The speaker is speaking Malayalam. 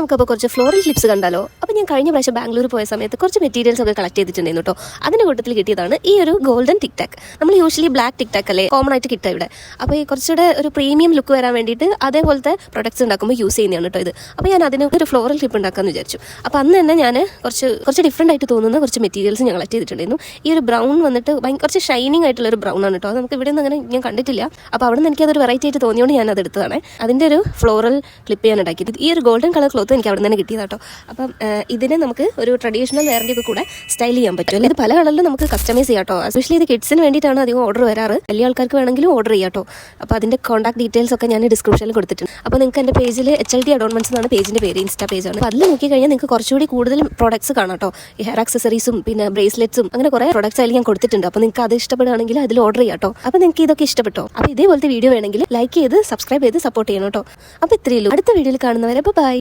നമുക്കപ്പോൾ കുറച്ച് ഫ്ലോറൽ ക്ലിപ്സ് കണ്ടാലോ? ഞാൻ കഴിഞ്ഞ പ്രാവശ്യം ബാംഗ്ലൂർ പോയ സമയത്ത് കുറച്ച് മെറ്റീരിയൽസ് ഒക്കെ കളക്ട് ചെയ്തിട്ടുണ്ടായിരുന്നു കേട്ടോ അതിന്റെ കൂട്ടത്തിൽ കിട്ടിയതാണ് ഈ ഒരു ഗോൾഡൻ ടിക് ടാക്ക് നമ്മൾ യൂഷ്വലി ബ്ലാക്ക് ടിക് ടാക്ക് അല്ലേ കോമൺ ആയിട്ട് കിട്ടുക ഇവിടെ. അപ്പോൾ ഈ കുറച്ചുകൂടെ ഒരു പ്രീമിയം ലുക്ക് വരാൻ വേണ്ടിയിട്ട് അതേപോലത്തെ പ്രൊഡക്ട്സ് ഉണ്ടാക്കുമ്പോൾ യൂസ് ചെയ്യുന്നതാണ് കേട്ടോ ഇത്. അപ്പോൾ ഞാൻ അതിന് ഒരു ഫ്ലോറൽ ക്ലിപ്പ് ഉണ്ടാക്കാമെന്ന് വിചാരിച്ചു. അപ്പോൾ അന്ന് തന്നെ ഞാൻ കുറച്ച് കുറച്ച് ഡിഫറെന്റ് ആയിട്ട് തോന്നുന്ന കുറച്ച് മെറ്റീരിയൽസ് ഞാൻ കളക്ട് ചെയ്തിട്ടുണ്ടായിരുന്നു. ഈ ഒരു ബ്രൗൺ വന്നിട്ട് കുറച്ച് ഷൈനിങ് ആയിട്ടുള്ള ഒരു ബ്രൗൺ ആണ് കേട്ടോ നമുക്ക് ഇവിടെ നിന്ന് അങ്ങനെ ഞാൻ കണ്ടിട്ടില്ല. അപ്പോൾ അവിടെ നിന്ന് എനിക്ക് അതൊരു വെറൈറ്റി ആയിട്ട് തോന്നിയോണ്ട് ഞാൻ അത് എടുത്തതാണ്. അതിന്റെ ഒരു ഫ്ലോറൽ ക്ലിപ്പ് ഞാൻ ഉണ്ടാക്കിയത്. ഈ ഒരു ഗോൾഡൻ കളർ ക്ലോത്ത് എനിക്ക് അവിടെ നിന്ന് തന്നെ കിട്ടിയതാട്ടോ കേട്ടോ അപ്പം ഇതിനെ നമുക്ക് ഒരു ട്രഡീഷണൽ വെയറിന്റെ ഒക്കെ കൂടെ സ്റ്റൈൽ ചെയ്യാൻ പറ്റും. ഇത് പല കളറിലും നമുക്ക് കസ്റ്റമൈസ് ചെയ്യാം കേട്ടോ എസ്പെഷ്യലി ഇത് കിഡ്സിന് വേണ്ടിയിട്ടാണ് അധികം ഓർഡർ വരാറ്. വലിയ ആൾക്കാർക്ക് വേണമെങ്കിലും ഓർഡർ ചെയ്യാം കേട്ടോ അപ്പോൾ അതിന്റെ കോൺടാക്ട് ഡീറ്റെയിൽസ് ഒക്കെ ഞാൻ ഡിസ്ക്രിപ്ഷനിൽ കൊടുത്തിട്ടുണ്ട്. അപ്പോൾ നിങ്ങൾക്ക് എന്റെ പേജിൽ എച്ച് എൽ ടി അഡോൺമെന്റ്സ് എന്നാണ് പേജിന്റെ പേര് ഇൻസ്റ്റാ പേജാണ് അപ്പോൾ അതിൽ നോക്കി കഴിഞ്ഞാൽ നിങ്ങൾക്ക് കുറച്ചുകൂടി കൂടുതൽ പ്രോഡക്ട്സ് കാണാം കേട്ടോ ഈ ഹെയർ ആക്സസറീസും പിന്നെ ബ്രേസ്ലെറ്റ്സും അങ്ങനെ കുറേ പ്രോഡക്ട്സ് അതിൽ ഞാൻ കൊടുത്തിട്ടുണ്ട്. അപ്പോൾ നിങ്ങൾക്ക് അത് ഇഷ്ടപ്പെടുകയാണെങ്കിൽ അതിൽ ഓർഡർ ചെയ്യാം കേട്ടോ അപ്പോൾ നിങ്ങൾക്ക് ഇതൊക്കെ ഇഷ്ടപ്പെട്ടോ? അപ്പോൾ ഇതേപോലത്തെ വീഡിയോ വേണമെങ്കിൽ ലൈക്ക് ചെയ്ത് സബ്സ്ക്രൈബ് ചെയ്ത് സപ്പോർട്ട് ചെയ്യണം കേട്ടോ അപ്പോൾ ഇത്രയേ ഉള്ളൂ. അടുത്ത വീഡിയോയിൽ കാണുന്നവരെ അപ്പോൾ ബൈ